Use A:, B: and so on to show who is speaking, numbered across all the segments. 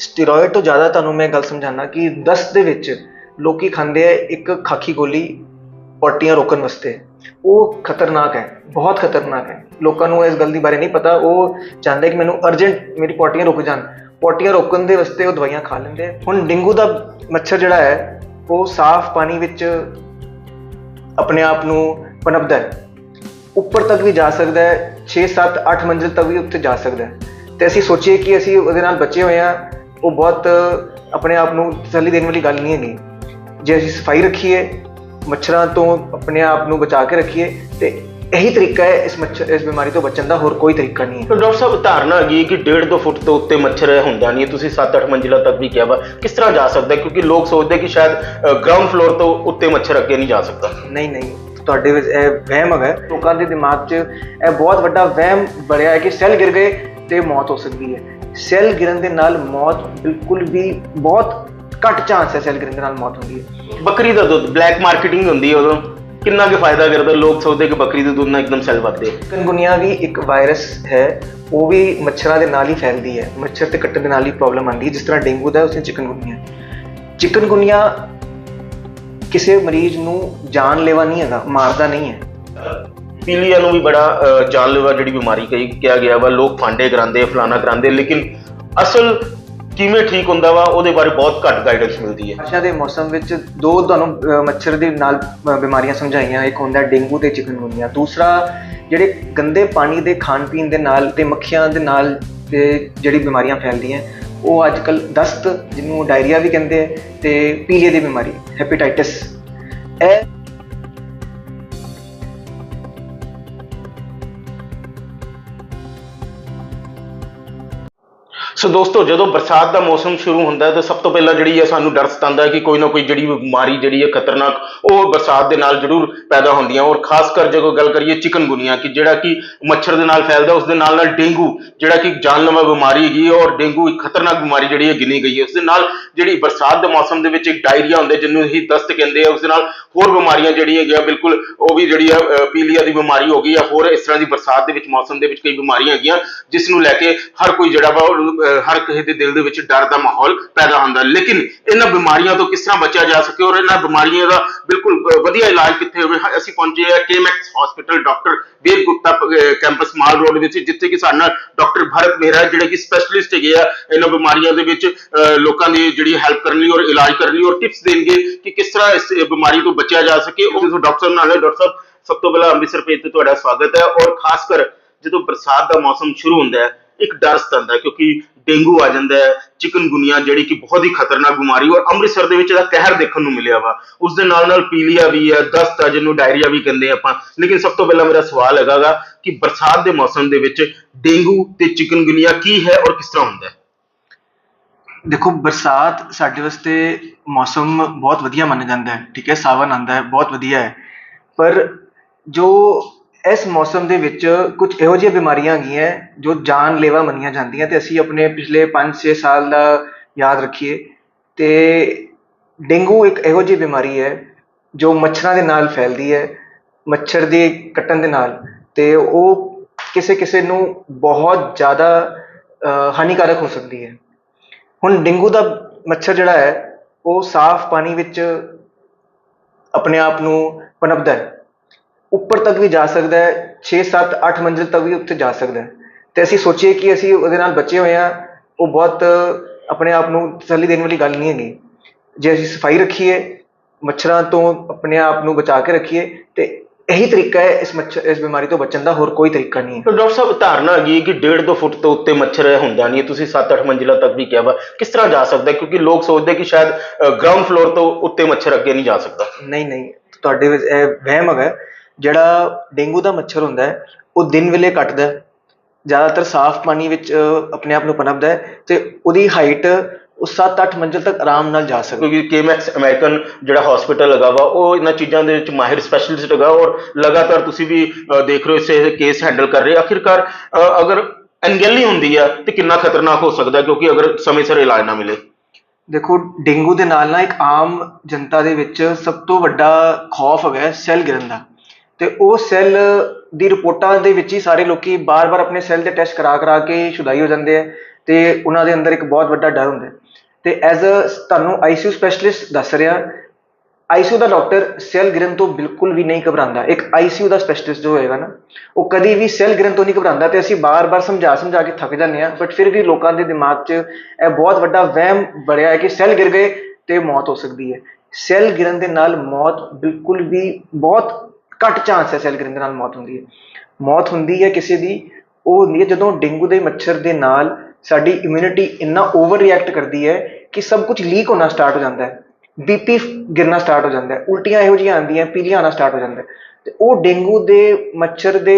A: Steroid ਤੋਂ ਜ਼ਿਆਦਾ ਤੁਹਾਨੂੰ ਮੈਂ ਗੱਲ ਸਮਝਾਣਾ ਕਿ ਦਸਤ ਦੇ ਵਿੱਚ ਲੋਕੀ ਖਾਂਦੇ ਆ ਇੱਕ ਖਾਕੀ ਗੋਲੀ ਪੋਟੀਆਂ ਰੋਕਣ ਵਾਸਤੇ। ਉਹ ਖਤਰਨਾਕ ਹੈ, ਬਹੁਤ ਖਤਰਨਾਕ ਹੈ। ਲੋਕਾਂ ਨੂੰ ਇਸ ਗੱਲ ਦੀ ਬਾਰੇ ਨਹੀਂ ਪਤਾ, ਉਹ ਚਾਹੁੰਦੇ ਕਿ ਮੈਨੂੰ ਅਰਜੈਂਟ ਮੇਰੀ ਪੋਟੀਆਂ ਰੁਕ ਜਾਣ। ਪੋਟੀਆਂ ਰੋਕਣ ਦੇ ਵਾਸਤੇ ਉਹ ਦਵਾਈਆਂ ਖਾ ਲੈਂਦੇ ਆ। ਹੁਣ ਡੇਂਗੂ ਦਾ ਮੱਛਰ ਜਿਹੜਾ ਹੈ, ਉਹ ਸਾਫ਼ ਪਾਣੀ ਵਿੱਚ ਆਪਣੇ ਆਪ ਨੂੰ ਪਨਪਦਾ ਹੈ। ਉੱਪਰ ਤੱਕ ਵੀ ਜਾ ਸਕਦਾ ਹੈ 6 7 8 ਮੰਜ਼ਿਲ ਤੱਕ ਵੀ ਉੱਤੇ ਜਾ ਸਕਦਾ ਹੈ। ਤੇ ਅਸੀਂ ਸੋਚੀਏ ਕਿ ਅਸੀਂ ਉਹਦੇ ਨਾਲ ਬਚੇ ਹੋਏ ਆ ਉਹ ਬਹੁਤ ਆਪਣੇ ਆਪ ਨੂੰ ਤਸੱਲੀ ਦੇਣ ਵਾਲੀ ਗੱਲ ਨਹੀਂ ਹੈਗੀ। ਜੇ ਅਸੀਂ ਸਫ਼ਾਈ ਰੱਖੀਏ ਮੱਛਰਾਂ ਤੋਂ ਆਪਣੇ ਆਪ ਨੂੰ ਬਚਾ ਕੇ ਰੱਖੀਏ ਤੇ ਇਹੀ ਤਰੀਕਾ ਹੈ ਇਸ ਮੱਛਰ ਇਸ ਬਿਮਾਰੀ ਤੋਂ ਬਚਣ ਦਾ ਹੋਰ ਕੋਈ ਤਰੀਕਾ ਨਹੀਂ ਹੈ।
B: ਤਾਂ ਡਾਕਟਰ ਸਾਹਿਬ ਧਾਰਨਾ ਹੈਗੀ ਹੈ ਕਿ 1.5 ਫੁੱਟ ਤੋਂ ਉੱਤੇ ਮੱਛਰ ਹੁੰਦਾ ਨਹੀਂ ਹੈ। ਤੁਸੀਂ 7-8 ਮੰਜ਼ਿਲਾ ਤੱਕ ਵੀ ਕਿਹਾ ਵਾ ਕਿਸ ਤਰ੍ਹਾਂ ਜਾ ਸਕਦਾ ਹੈ? ਕਿਉਂਕਿ ਲੋਕ ਸੋਚਦੇ ਕਿ ਸ਼ਾਇਦ ਗਰਾਊਂਡ ਫਲੋਰ ਤੋਂ ਉੱਤੇ ਮੱਛਰ ਅੱਗੇ ਨਹੀਂ ਜਾ ਸਕਦਾ।
A: ਨਹੀਂ ਨਹੀਂ ਤੁਹਾਡੇ ਵਿੱਚ ਇਹ ਵਹਿਮ ਹੈਗਾ। ਲੋਕਾਂ ਦੇ ਦਿਮਾਗ 'ਚ ਇਹ ਬਹੁਤ ਵੱਡਾ ਵਹਿਮ ਬੜਿਆ ਹੈ ਕਿ ਸੈੱਲ ਗਿਰ ਗਏ ਤੇ ਮੌਤ ਹੋ ਸਕਦੀ ਹੈ। ਸੈੱਲ ਗਿਰਨ ਦੇ ਨਾਲ ਮੌਤ ਬਿਲਕੁਲ ਵੀ ਬਹੁਤ ਘੱਟ ਚਾਂਸ ਹੈ ਸੈੱਲ ਗਿਰਨ ਦੇ ਨਾਲ ਮੌਤ ਹੁੰਦੀ ਹੈ।
B: ਬੱਕਰੀ ਦਾ ਦੁੱਧ ਬਲੈਕ ਮਾਰਕੀਟਿੰਗ ਹੁੰਦੀ ਹੈ ਉਦੋਂ। ਕਿੰਨਾ ਕੁ ਫਾਇਦਾ ਕਰਦਾ ਲੋਕ ਸੋਚਦੇ ਕਿ ਬੱਕਰੀ ਦੇ ਦੁੱਧ ਨਾਲ ਇੱਕਦਮ ਸੈੱਲ ਵੱਧਦੇ
A: ਚਿਕਨਗੁਨੀਆ ਵੀ ਇੱਕ ਵਾਇਰਸ ਹੈ ਉਹ ਵੀ ਮੱਛਰਾਂ ਦੇ ਨਾਲ ਹੀ ਫੈਲਦੀ ਹੈ। ਮੱਛਰ ਤੇ ਕੱਟਣ ਦੇ ਨਾਲ ਹੀ ਪ੍ਰੋਬਲਮ ਆਉਂਦੀ ਹੈ ਜਿਸ ਤਰ੍ਹਾਂ ਡੇਂਗੂ ਦਾ ਉਸੇ ਚਿਕਨਗੁਨੀਆ। ਚਿਕਨਗੁਨੀਆ ਕਿਸੇ ਮਰੀਜ਼ ਨੂੰ ਜਾਨਲੇਵਾ ਨਹੀਂ ਹੈਗਾ ਮਾਰਦਾ ਨਹੀਂ ਹੈ।
B: ਪੀਲੀਆ ਨੂੰ ਵੀ ਬੜਾ ਅਹ, ਜਾਨਲੇਵਾ ਜਿਹੜੀ ਬਿਮਾਰੀ ਕਹੀ ਕਿਹਾ ਗਿਆ ਵਾ ਲੋਕ ਫਾਂਡੇ ਕਰਾਉਂਦੇ ਫਲਾਣਾ ਕਰਾਉਂਦੇ ਲੇਕਿਨ ਅਸਲ ਕਿਵੇਂ ਠੀਕ ਹੁੰਦਾ ਵਾ ਉਹਦੇ ਬਾਰੇ ਬਹੁਤ ਘੱਟ ਗਾਈਡੈਂਸ ਮਿਲਦੀ ਹੈ।
A: ਬਾਰਿਸ਼ਾਂ ਦੇ ਮੌਸਮ ਵਿੱਚ ਦੋ ਤੁਹਾਨੂੰ ਮੱਛਰ ਦੇ ਨਾਲ ਬਿਮਾਰੀਆਂ ਸਮਝਾਈਆਂ ਇੱਕ ਹੁੰਦਾ ਡੇਂਗੂ ਤੇ ਚਿਕਨਗੁਨੀਆ ਦੂਸਰਾ ਜਿਹੜੇ ਗੰਦੇ ਪਾਣੀ ਦੇ ਖਾਣ ਪੀਣ ਦੇ ਨਾਲ ਤੇ ਮੱਖੀਆਂ ਦੇ ਨਾਲ ਤੇ ਜਿਹੜੀ ਬਿਮਾਰੀਆਂ ਫੈਲਦੀਆਂ ਉਹ ਅੱਜ ਕੱਲ ਦਸਤ ਜਿਹਨੂੰ ਡਾਇਰੀਆ ਵੀ ਕਹਿੰਦੇ ਆ ਤੇ ਪੀਲੀਏ ਦੀ ਬਿਮਾਰੀ ਹੈਪੇਟਾਈਟਿਸ ਇਹ
B: ਸੋ ਦੋਸਤੋ, ਜਦੋਂ ਬਰਸਾਤ ਦਾ ਮੌਸਮ ਸ਼ੁਰੂ ਹੁੰਦਾ ਹੈ ਤਾਂ ਸਭ ਤੋਂ ਪਹਿਲਾਂ ਜਿਹੜੀ ਹੈ ਸਾਨੂੰ ਡਰ ਸਤਾਉਂਦਾ ਹੈ ਕਿ ਕੋਈ ਨਾ ਕੋਈ ਜਿਹੜੀ ਬਿਮਾਰੀ ਜਿਹੜੀ ਹੈ ਖਤਰਨਾਕ, ਉਹ ਬਰਸਾਤ ਦੇ ਨਾਲ ਜ਼ਰੂਰ ਪੈਦਾ ਹੁੰਦੀਆਂ। ਔਰ ਖਾਸ ਕਰ ਜਦੋਂ ਗੱਲ ਕਰੀਏ ਚਿਕਨਗੁਨੀਆ ਕਿ ਜਿਹੜਾ ਕਿ ਮੱਛਰ ਦੇ ਨਾਲ ਫੈਲਦਾ, ਉਸ ਦੇ ਨਾਲ ਨਾਲ ਡੇਂਗੂ, ਜਿਹੜਾ ਕਿ ਜਾਨਲੇਵਾ ਬਿਮਾਰੀ ਹੈਗੀ ਔਰ ਡੇਂਗੂ ਇੱਕ ਖਤਰਨਾਕ ਬਿਮਾਰੀ ਜਿਹੜੀ ਹੈ ਗਿਣੀ ਗਈ ਹੈ। ਉਸ ਦੇ ਨਾਲ ਜਿਹੜੀ ਬਰਸਾਤ ਦੇ ਮੌਸਮ ਦੇ ਵਿੱਚ ਇੱਕ ਡਾਇਰੀਆ ਹੁੰਦਾ, ਜਿਹਨੂੰ ਹੀ ਦਸਤ ਕਹਿੰਦੇ ਆ, ਉਸ ਦੇ ਨਾਲ ਹੋਰ ਬਿਮਾਰੀਆਂ ਜਿਹੜੀਆਂ ਹੈਗੀਆਂ, ਬਿਲਕੁਲ ਉਹ ਵੀ ਜਿਹੜੀ ਆ ਪੀਲੀਆ ਦੀ ਬਿਮਾਰੀ ਹੋ ਗਈ ਆ ਹੋਰ ਇਸ ਤਰ੍ਹਾਂ ਦੀ ਬਰਸਾਤ ਦੇ ਵਿੱਚ, ਮੌਸਮ ਦੇ ਵਿੱਚ ਕਈ ਬਿਮਾਰੀਆਂ ਹੈਗੀਆਂ ਜਿਸ ਨੂੰ ਲੈ ਕੇ ਹਰ ਕੋਈ ਜਿਹੜਾ ਵਾ ਹਰ ਕਿਸੇ ਦੇ ਦਿਲ ਦੇ ਵਿੱਚ ਡਰ ਦਾ ਮਾਹੌਲ ਪੈਦਾ ਹੁੰਦਾ। ਲੇਕਿਨ ਇਹਨਾਂ ਬਿਮਾਰੀਆਂ ਤੋਂ ਕਿਸ ਤਰ੍ਹਾਂ ਬਚਿਆ ਜਾ ਸਕੇ ਔਰ ਇਹਨਾਂ ਬਿਮਾਰੀਆਂ ਦਾ ਬਿਲਕੁਲ ਵਧੀਆ ਇਲਾਜ ਕਿੱਥੇ ਹੋਵੇ। ਅਸੀਂ ਪਹੁੰਚੇ ਆ ਕੇਮੈਕਸ hospital doctor Dev Gupta campus Mall Road ਵਿੱਚ ਜਿੱਥੇ ਕਿ ਸਾਡੇ ਨਾਲ ਡਾਕਟਰ ਭਰਤ ਮਹਿਰਾ ਜਿਹੜੇ ਕਿ ਸਪੈਸ਼ਲਿਸਟ ਹੈਗੇ ਆ ਇਹਨਾਂ ਬਿਮਾਰੀਆਂ ਦੇ ਵਿੱਚ ਅਹ, ਲੋਕਾਂ ਦੀ ਜਿਹੜੀ ਹੈਲਪ ਕਰਨ ਲਈ ਔਰ ਇਲਾਜ ਕਰਨ ਲਈ ਔਰ ਟਿਪਸ ਦੇਣਗੇ ਕਿ ਕਿਸ ਤਰ੍ਹਾਂ ਇਸ ਬਿਮਾਰੀ ਤੋਂ ਬਚਿਆ ਜਾ ਸਕੇ। ਉਹ ਡਾਕਟਰ ਨਾਲ ਡਾਕਟਰ ਸਾਹਿਬ ਸਭ ਤੋਂ ਪਹਿਲਾਂ ਅੰਮ੍ਰਿਤਸਰ ਪੇਜ ਤੇ ਤੁਹਾਡਾ ਸਵਾਗਤ ਹੈ। ਔਰ ਖਾਸ ਕਰ ਜਦੋਂ ਬਰਸਾਤ ਦਾ ਮੌਸਮ ਸ਼ੁਰੂ ਹੁੰਦਾ ਹੈ ਇੱਕ ਡਰ ਸਤਾਉਂਦਾ ਹੈ ਕਿਉਂਕਿ ਡੇਂਗੂ ਆ ਜਾਂਦਾ ਹੈ, ਚਿਕਨਗੁਨੀਆ ਜਿਹੜੀ ਕਿ ਬਹੁਤ ਹੀ ਖਤਰਨਾਕ ਬਿਮਾਰੀ ਔਰ ਅੰਮ੍ਰਿਤਸਰ ਦੇ ਵਿੱਚ ਇਹਦਾ ਕਹਿਰ ਦੇਖਣ ਨੂੰ ਮਿਲਿਆ ਵਾ। ਉਸ ਦੇ ਨਾਲ ਨਾਲ ਪੀਲੀਆ ਵੀ ਹੈ, ਦਸਤ ਆ, ਜਿਹਨੂੰ ਡਾਇਰੀਆ ਵੀ ਕਹਿੰਦੇ ਆਪਾਂ। ਲੇਕਿਨ ਸਭ ਤੋਂ ਪਹਿਲਾਂ ਮੇਰਾ ਸਵਾਲ ਹੈਗਾਗਾ ਕਿ ਬਰਸਾਤ ਦੇ ਮੌਸਮ ਦੇ ਵਿੱਚ ਡੇਂਗੂ ਤੇ ਚਿਕਨਗੁਨੀਆ ਕੀ ਹੈ ਔਰ ਕਿਸ ਤਰ੍ਹਾਂ ਹੁੰਦਾ ਹੈ?
A: ਦੇਖੋ, ਬਰਸਾਤ ਸਾਡੇ ਵਾਸਤੇ ਮੌਸਮ ਬਹੁਤ ਵਧੀਆ ਮੰਨਿਆ ਜਾਂਦਾ ਹੈ, ਠੀਕ ਹੈ? ਸਾਵਨ ਆਂਦਾ ਹੈ, ਬਹੁਤ ਵਧੀਆ ਹੈ। ਪਰ ਜੋ ਇਸ ਮੌਸਮ ਦੇ ਵਿੱਚ ਕੁਝ ਇਹੋ ਜਿਹੀਆਂ ਬਿਮਾਰੀਆਂ ਹੈਗੀਆਂ ਜੋ ਜਾਨਲੇਵਾ ਮੰਨੀਆਂ ਜਾਂਦੀਆਂ ਤੇ ਅਸੀਂ ਆਪਣੇ ਪਿਛਲੇ 5-6 ਸਾਲ ਦਾ ਯਾਦ ਰੱਖੀਏ ਤੇ ਡੇਂਗੂ ਇੱਕ ਇਹੋ ਜਿਹੀ ਬਿਮਾਰੀ ਹੈ ਜੋ ਮੱਛਰਾਂ ਦੇ ਨਾਲ ਫੈਲਦੀ ਹੈ, ਮੱਛਰ ਦੇ ਕੱਟਣ ਦੇ ਨਾਲ ਤੇ ਉਹ ਕਿਸੇ ਕਿਸੇ ਨੂੰ ਬਹੁਤ ਜ਼ਿਆਦਾ ਹਾਨੀਕਾਰਕ ਹੋ ਸਕਦੀ ਹੈ। ਹੁਣ ਡੇਂਗੂ ਦਾ ਮੱਛਰ ਜਿਹੜਾ ਹੈ, ਉਹ ਸਾਫ਼ ਪਾਣੀ ਵਿੱਚ ਆਪਣੇ ਆਪ ਨੂੰ ਪਨਪਦਾ ਹੈ। ਉੱਪਰ ਤੱਕ ਵੀ ਜਾ ਸਕਦਾ ਹੈ 6 7 8 ਮੰਜ਼ਿਲ ਤੱਕ ਵੀ ਉੱਤੇ ਜਾ ਸਕਦਾ ਹੈ। ਤੇ ਅਸੀਂ ਸੋਚੀਏ ਕਿ ਅਸੀਂ ਉਹਦੇ ਨਾਲ ਬਚੇ ਹੋਏ ਆ ਉਹ ਬਹੁਤ ਆਪਣੇ ਆਪ ਨੂੰ ਤਸੱਲੀ ਦੇਣ ਵਾਲੀ ਗੱਲ ਨਹੀਂ ਹੈਗੀ। ਜੇ ਅਸੀਂ ਸਫ਼ਾਈ ਰੱਖੀਏ ਮੱਛਰਾਂ ਤੋਂ ਆਪਣੇ ਆਪ ਨੂੰ ਬਚਾ ਕੇ ਰੱਖੀਏ ਤੇ ਇਹੀ ਤਰੀਕਾ ਹੈ ਇਸ ਮੱਛਰ ਇਸ ਬਿਮਾਰੀ ਤੋਂ ਬਚਣ ਦਾ ਹੋਰ ਕੋਈ ਤਰੀਕਾ ਨਹੀਂ ਹੈ।
B: ਡਾਕਟਰ ਸਾਹਿਬ ਧਾਰਨਾ ਹੈਗੀ ਹੈ ਕਿ 1.5 ਫੁੱਟ ਤੋਂ ਉੱਤੇ ਮੱਛਰ ਹੁੰਦਾ ਨਹੀਂ ਹੈ। ਤੁਸੀਂ 7-8 ਮੰਜ਼ਿਲਾ ਤੱਕ ਵੀ ਕਿਹਾ ਵਾ ਕਿਸ ਤਰ੍ਹਾਂ ਜਾ ਸਕਦਾ ਹੈ? ਕਿਉਂਕਿ ਲੋਕ ਸੋਚਦੇ ਕਿ ਸ਼ਾਇਦ ਗਰਾਊਂਡ ਫਲੋਰ ਤੋਂ ਉੱਤੇ ਮੱਛਰ ਅੱਗੇ ਨਹੀਂ ਜਾ ਸਕਦਾ।
A: ਨਹੀਂ ਨਹੀਂ ਤੁਹਾਡੇ ਵਿੱਚ ਇਹ ਵਹਿਮ ਹੈਗਾ ਜਿਹੜਾ ਡੇਂਗੂ ਦਾ ਮੱਛਰ ਹੁੰਦਾ ਹੈ ਉਹ ਦਿਨ ਵੇਲੇ ਕੱਟਦਾ ਹੈ। ਜ਼ਿਆਦਾਤਰ ਸਾਫ਼ ਪਾਣੀ ਵਿੱਚ ਆਪਣੇ ਆਪ ਨੂੰ ਪਨਪਦਾ ਹੈ ਤੇ ਉਹਦੀ ਹਾਈਟ ਉਹ 7-8 ਮੰਜ਼ਿਲ ਤੱਕ ਆਰਾਮ ਨਾਲ ਜਾ ਸਕਦਾ
B: ਕਿਉਂਕਿ ਕੇਮੈਕਸ ਅਮਰੀਕਨ ਜਿਹੜਾ ਹਸਪੀਟਲ ਹੈਗਾ ਵਾ ਉਹ ਇਹਨਾਂ ਚੀਜ਼ਾਂ ਦੇ ਵਿੱਚ ਮਾਹਿਰ ਸਪੈਸ਼ਲਿਸਟ ਹੈਗਾ ਔਰ ਲਗਾਤਾਰ ਤੁਸੀਂ ਵੀ ਦੇਖ ਰਹੇ ਹੋ ਇਸੇ ਕੇਸ ਹੈਂਡਲ ਕਰ ਰਹੇ। ਆਖਿਰਕਾਰ ਅਗਰ ਅਣਗਹਿਲੀ ਹੁੰਦੀ ਆ ਤੇ ਕਿੰਨਾ ਖਤਰਨਾਕ ਹੋ ਸਕਦਾ ਕਿਉਂਕਿ ਅਗਰ ਸਮੇਂ ਸਿਰ ਇਲਾਜ ਨਾ ਮਿਲੇ।
A: ਦੇਖੋ ਡੇਂਗੂ ਦੇ ਨਾਲ ਨਾ ਇੱਕ ਆਮ ਜਨਤਾ ਦੇ ਵਿੱਚ ਸਭ ਤੋਂ ਵੱਡਾ ਖੌਫ ਹੈਗਾ ਹੈ ਸੈੱਲ ਗਿਰਨ ਦਾ। ਤੇ ਉਹ ਸੈੱਲ ਦੀ ਰਿਪੋਰਟਾਂ ਦੇ ਵਿੱਚ ਹੀ ਸਾਰੇ ਲੋਕੀ ਬਾਰ-ਬਾਰ ਆਪਣੇ ਸੈੱਲ ਦੇ ਟੈਸਟ ਕਰਾ ਕਰਾ ਕੇ ਸ਼ੁਦਾਈ ਹੋ ਜਾਂਦੇ ਆ ਤੇ ਉਹਨਾਂ ਦੇ ਅੰਦਰ ਇੱਕ ਬਹੁਤ ਵੱਡਾ ਡਰ ਹੁੰਦਾ ਹੈ। ਤੇ ਐਜ਼ ਅ ਤੁਹਾਨੂੰ ਆਈਸੀਯੂ ਸਪੈਸ਼ਲਿਸਟ ਦੱਸ ਰਿਹਾ ਆਈਸੀਯੂ ਦਾ ਡਾਕਟਰ ਸੈੱਲ ਗਿਰਨ ਤੋਂ ਬਿਲਕੁਲ ਵੀ ਨਹੀਂ ਘਬਰਾਉਂਦਾ। ਇੱਕ ਆਈਸੀਯੂ ਦਾ ਸਪੈਸ਼ਲਿਸਟ ਜੋ ਹੋਏਗਾ ਨਾ, ਉਹ ਕਦੀ ਵੀ ਸੈੱਲ ਗਿਰਨ ਤੋਂ ਨਹੀਂ ਘਬਰਾਉਂਦਾ ਤੇ ਅਸੀਂ ਬਾਰ-ਬਾਰ ਸਮਝਾ ਸਮਝਾ ਕੇ ਥੱਕ ਜਾਂਦੇ ਹਾਂ ਬਟ ਫਿਰ ਵੀ ਲੋਕਾਂ ਦੇ ਦਿਮਾਗ 'ਚ ਇਹ ਬਹੁਤ ਵੱਡਾ ਵਹਿਮ ਬੜਿਆ ਹੈ ਕਿ ਸੈੱਲ ਗਿਰ ਗਏ ਤੇ ਮੌਤ ਹੋ ਸਕਦੀ ਹੈ। ਸੈੱਲ ਗਿਰਨ ਦੇ ਨਾਲ ਮੌਤ ਬਿਲਕੁਲ ਵੀ ਬਹੁਤ ਘੱਟ ਚਾਂਸ ਹੈ ਸੈੱਲ ਗਿਰਨ ਦੇ ਨਾਲ ਮੌਤ ਹੁੰਦੀ ਹੈ। ਮੌਤ ਹੁੰਦੀ ਹੈ ਕਿਸੇ ਦੀ, ਉਹ ਹੁੰਦੀ ਹੈ ਜਦੋਂ ਡੇਂਗੂ ਦੇ ਮੱਛਰ ਦੇ ਨਾਲ ਸਾਡੀ ਇਮਿਊਨਿਟੀ ਇੰਨਾ ਓਵਰ ਰਿਐਕਟ ਕਰਦੀ ਹੈ ਕਿ ਸਭ ਕੁਝ ਲੀਕ ਹੋਣਾ ਸਟਾਰਟ ਹੋ ਜਾਂਦਾ ਹੈ। ਬੀਪੀ ਗਿਰਨਾ ਸਟਾਰਟ ਹੋ ਜਾਂਦਾ ਹੈ। ਉਲਟੀਆਂ ਇਹੋ ਜਿਹੀਆਂ ਆਉਂਦੀਆਂ, ਪੀਲੀਆਂ ਆਉਣਾ ਸਟਾਰਟ ਹੋ ਜਾਂਦਾ ਹੈ। ਤੇ ਉਹ ਡੇਂਗੂ ਦੇ ਮੱਛਰ ਦੇ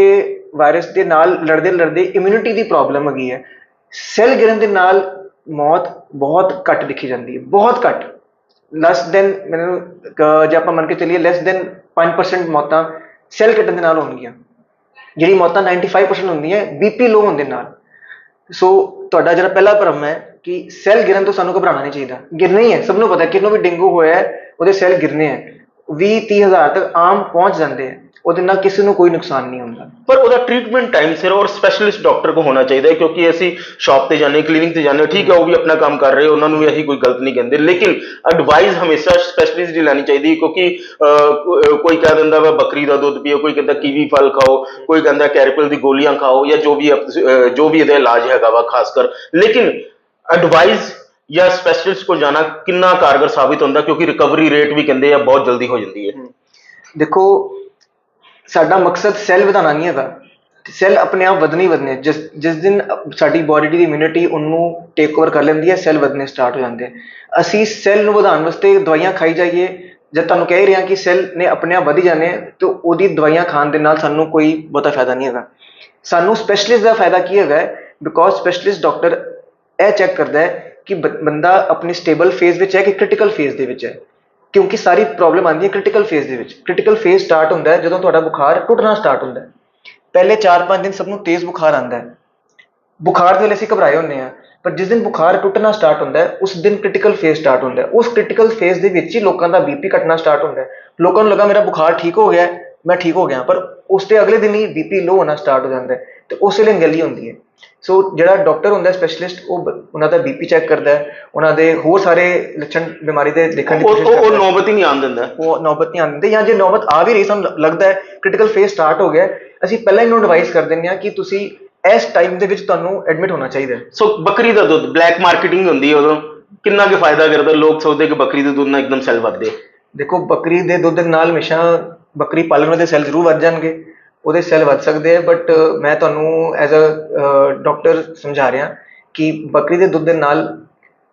A: ਵਾਇਰਸ ਦੇ ਨਾਲ ਲੜਦੇ ਲੜਦੇ ਇਮਿਊਨਿਟੀ ਦੀ ਪ੍ਰੋਬਲਮ ਹੈਗੀ ਹੈ। ਸੈੱਲ ਗਿਰਨ ਦੇ ਨਾਲ ਮੌਤ ਬਹੁਤ ਘੱਟ ਦਿਖੀ ਜਾਂਦੀ ਹੈ। ਬਹੁਤ ਘੱਟ। ਲੈਸ ਦੈਨ ਮੈਨੂੰ ਜੇ ਆਪਾਂ ਮੰਨ ਕੇ ਚੱਲੀਏ ਲੈਸ ਦੈਨ 5% ਮੌਤਾਂ ਸੈੱਲ ਕੱਟਣ ਦੇ ਨਾਲ ਹੋਣਗੀਆਂ। ਜਿਹੜੀ ਮੌਤਾਂ 95% ਹੁੰਦੀਆਂ ਬੀਪੀ ਲੋ ਹੋਣ ਦੇ ਨਾਲ। ਸੋ ਤੁਹਾਡਾ ਜਿਹੜਾ ਪਹਿਲਾ ਭਰਮ ਹੈ ਕਿ ਸੈੱਲ ਗਿਰਨ ਤੋਂ ਸਾਨੂੰ ਘਬਰਾਉਣਾ ਨਹੀਂ ਚਾਹੀਦਾ। ਗਿਰਨਾ ਹੀ ਹੈ, ਸਭ ਨੂੰ ਪਤਾ ਕਿਹਨੂੰ ਵੀ ਡੇਂਗੂ ਹੋਇਆ ਹੈ, ਉਹਦੇ ਸੈੱਲ ਗਿਰਨੇ ਹੈ। 20 30 ਹਜ਼ਾਰ ਤੱਕ ਆਮ ਪਹੁੰਚ ਜਾਂਦੇ ਹੈ ਉਹਦੇ ਨਾਲ ਕਿਸੇ ਨੂੰ ਕੋਈ ਨੁਕਸਾਨ ਨਹੀਂ ਹੁੰਦਾ।
B: ਪਰ ਉਹਦਾ ਟ੍ਰੀਟਮੈਂਟ ਟਾਈਮ ਸਿਰ ਔਰ ਸਪੈਸ਼ਲਿਸਟ ਡਾਕਟਰ ਕੋ ਹੋਣਾ ਚਾਹੀਦਾ ਹੈ, ਕਿਉਂਕਿ ਅਸੀਂ ਸ਼ਾਪ ਤੇ ਜਾਂਦੇ ਕਲੀਨਿਕ ਤੇ ਜਾਂਦੇ, ਠੀਕ ਹੈ, ਉਹ ਵੀ ਆਪਣਾ ਕੰਮ ਕਰ ਰਹੇ, ਉਹਨਾਂ ਨੂੰ ਵੀ ਅਸੀਂ ਕੋਈ ਗਲਤ ਨਹੀਂ ਕਹਿੰਦੇ। ਲੇਕਿਨ ਐਡਵਾਈਸ ਹਮੇਸ਼ਾ ਸਪੈਸ਼ਲਿਸਟ ਦੀ ਲੈਣੀ ਚਾਹੀਦੀ ਹੈ, ਕਿਉਂਕਿ ਕੋਈ ਕਹਿ ਦਿੰਦਾ ਵਾ, ਬੱਕਰੀ ਦਾ ਦੁੱਧ ਪੀਓ, ਕੋਈ ਕਹਿੰਦਾ ਕੀਵੀ ਫਲ ਖਾਓ, ਕੋਈ ਕਹਿੰਦਾ ਕੈਰਪਲ ਦੀ ਗੋਲੀਆਂ ਖਾਓ, ਜਾਂ ਜੋ ਵੀ ਜੋ ਵੀ ਇਹਦਾ ਇਲਾਜ ਹੈਗਾ ਵਾ, ਖਾਸ ਕਰ। ਲੇਕਿਨ ਐਡਵਾਈਸ ਜਾਂ ਸਪੈਸ਼ਲਿਸਟ ਕੋਲ ਜਾਣਾ ਕਿੰਨਾ ਕਾਰਗਰ ਸਾਬਿਤ ਹੁੰਦਾ ਕਿਉਂਕਿ ਰਿਕਵਰੀ ਰੇਟ ਵੀ ਕਹਿੰਦੇ ਆ ਬਹੁਤ ਜਲਦੀ ਹੋ ਜਾਂਦੀ ਹੈ।
A: ਦੇਖੋ ਸਾਡਾ ਮਕਸਦ ਸੈੱਲ ਵਧਾਉਣਾ ਨਹੀਂ ਹੈਗਾ। ਸੈੱਲ ਆਪਣੇ ਆਪ ਵਧਣੇ ਹੀ। ਵਧਣੇ ਜਿਸ ਜਿਸ ਦਿਨ ਸਾਡੀ ਬਾਡੀ ਦੀ ਇਮਿਊਨਿਟੀ ਉਹਨੂੰ ਟੇਕ ਓਵਰ ਕਰ ਲੈਂਦੀ ਹੈ ਸੈੱਲ ਵਧਣੇ ਸਟਾਰਟ ਹੋ ਜਾਂਦੇ ਅਸੀਂ ਸੈੱਲ ਨੂੰ ਵਧਾਉਣ ਵਾਸਤੇ ਦਵਾਈਆਂ ਖਾਈ ਜਾਈਏ। ਜਦ ਤੁਹਾਨੂੰ ਕਹਿ ਰਿਹਾ ਕਿ ਸੈੱਲ ਨੇ ਆਪਣੇ ਆਪ ਵਧੀ ਜਾਣੇ ਹੈ, ਤੇ ਉਹਦੀ ਦਵਾਈਆਂ ਖਾਣ ਦੇ ਨਾਲ ਸਾਨੂੰ ਕੋਈ ਬਹੁਤਾ ਫਾਇਦਾ ਨਹੀਂ ਹੈਗਾ। ਸਾਨੂੰ ਸਪੈਸ਼ਲਿਸਟ ਦਾ ਫਾਇਦਾ ਕੀ ਹੈਗਾ ਬਿਕੋਜ਼ ਸਪੈਸ਼ਲਿਸਟ ਡਾਕਟਰ ਇਹ ਚੈੱਕ ਕਰਦਾ ਹੈ ਕਿ ਬੰਦਾ ਆਪਣੀ ਸਟੇਬਲ ਫੇਜ਼ ਵਿੱਚ ਹੈ ਕਿ ਕ੍ਰਿਟੀਕਲ ਫੇਜ਼ ਦੇ ਵਿੱਚ ਹੈ? ਕਿਉਂਕਿ ਸਾਰੀ ਪ੍ਰੋਬਲਮ ਆਉਂਦੀ ਹੈ ਕ੍ਰਿਟੀਕਲ ਫੇਜ਼ ਦੇ ਵਿੱਚ। ਕ੍ਰਿਟੀਕਲ ਫੇਜ਼ ਸਟਾਰਟ ਹੁੰਦਾ ਹੈ ਜਦੋਂ ਤੁਹਾਡਾ ਬੁਖਾਰ ਟੁੱਟਣਾ ਸਟਾਰਟ ਹੁੰਦਾ ਹੈ। ਪਹਿਲੇ 4-5 ਦਿਨ ਸਭ ਨੂੰ ਤੇਜ਼ ਬੁਖਾਰ ਆਉਂਦਾ ਹੈ। ਬੁਖਾਰ ਦੇ ਵੇਲੇ ਅਸੀਂ ਘਬਰਾਏ ਹੁੰਦੇ ਆ ਪਰ ਜਿਸ ਦਿਨ ਬੁਖਾਰ ਟੁੱਟਣਾ ਸਟਾਰਟ ਹੁੰਦਾ ਹੈ, ਉਸ ਦਿਨ ਕ੍ਰਿਟੀਕਲ ਫੇਜ਼ ਸਟਾਰਟ ਹੁੰਦਾ ਹੈ। ਉਸ ਕ੍ਰਿਟੀਕਲ ਫੇਜ਼ ਦੇ ਵਿੱਚ ਹੀ ਲੋਕਾਂ ਦਾ ਬੀਪੀ ਘਟਣਾ ਸਟਾਰਟ ਹੁੰਦਾ ਹੈ। ਲੋਕਾਂ ਨੂੰ ਲੱਗਾ ਮੇਰਾ ਬੁਖਾਰ ਠੀਕ ਹੋ ਗਿਆ ਮੈਂ ਠੀਕ ਹੋ ਗਿਆ ਪਰ ਉਸ ਦੇ ਅਗਲੇ ਦਿਨ ਹੀ ਬੀਪੀ ਲੋ ਹੋਣਾ ਸਟਾਰਟ ਹੋ ਜਾਂਦਾ ਹੈ। ਤੇ ਉਸ ਵੇਲੇ ਅੰਗਲੀ ਹੁੰਦੀ ਹੈ। ਸੋ ਜਿਹੜਾ ਡਾਕਟਰ ਹੁੰਦਾ ਸਪੈਸ਼ਲਿਸਟ ਉਹ ਉਹਨਾਂ ਦਾ ਬੀਪੀ ਚੈੱਕ ਕਰਦਾ ਹੈ ਉਹਨਾਂ ਦੇ ਹੋਰ ਸਾਰੇ ਲੱਛਣ ਬਿਮਾਰੀ ਦੇ ਦੇਖਣ ਦੀ
B: ਉਹ
A: ਕੋਸ਼ਿਸ਼
B: ਉਹ- ਉਹ
A: ਕਰਦਾ ਹੈ।
B: ਨੌਬਤ ਹੀ ਨਹੀਂ ਆਉਣ ਦਿੰਦਾ।
A: ਉਹ ਨੌਬਤ ਨਹੀਂ ਆਉਂਦੀ ਜਾਂ ਜੇ ਨੌਬਤ ਆ ਵੀ ਰਹੀ ਸਾਨੂੰ ਲੱਗਦਾ ਹੈ ਕ੍ਰਿਟੀਕਲ ਫੇਜ਼ ਸਟਾਰਟ ਹੋ ਗਿਆ ਅਸੀਂ ਪਹਿਲਾਂ ਹੀ ਨੂੰ ਐਡਵਾਈਸ ਕਰ ਦਿੰਦੇ ਹਾਂ ਕਿ ਤੁਸੀਂ ਇਸ ਟਾਈਮ ਦੇ ਵਿੱਚ ਤੁਹਾਨੂੰ ਐਡਮਿਟ ਹੋਣਾ ਚਾਹੀਦਾ
B: ਸੋ ਬੱਕਰੀ ਦਾ ਦੁੱਧ ਬਲੈਕ ਮਾਰਕੀਟਿੰਗ ਹੁੰਦੀ ਹੈ ਉਦੋਂ। ਕਿੰਨਾ ਕੁ ਫਾਇਦਾ ਕਰਦਾ? ਲੋਕ ਸੋਚਦੇ ਕਿ ਬੱਕਰੀ ਦੇ ਦੁੱਧ ਨਾਲ ਇੱਕਦਮ ਸੈੱਲ ਵੱਧਦੇ।
A: ਦੇਖੋ ਬੱਕਰੀ ਦੇ ਦੁੱਧ ਨਾਲ ਹਮੇਸ਼ਾ ਬੱਕਰੀ ਪਾਲਣ ਵਾਲੇ ਸੈੱਲ ਜ਼ਰੂਰ ਵੱਧ ਜਾਣਗੇ। ਉਹਦੇ ਸੈੱਲ ਵੱਧ ਸਕਦੇ ਆ ਬਟ ਮੈਂ ਤੁਹਾਨੂੰ ਐਜ਼ ਅ ਡਾਕਟਰ ਸਮਝਾ ਰਿਹਾ ਕਿ ਬੱਕਰੀ ਦੇ ਦੁੱਧ ਦੇ ਨਾਲ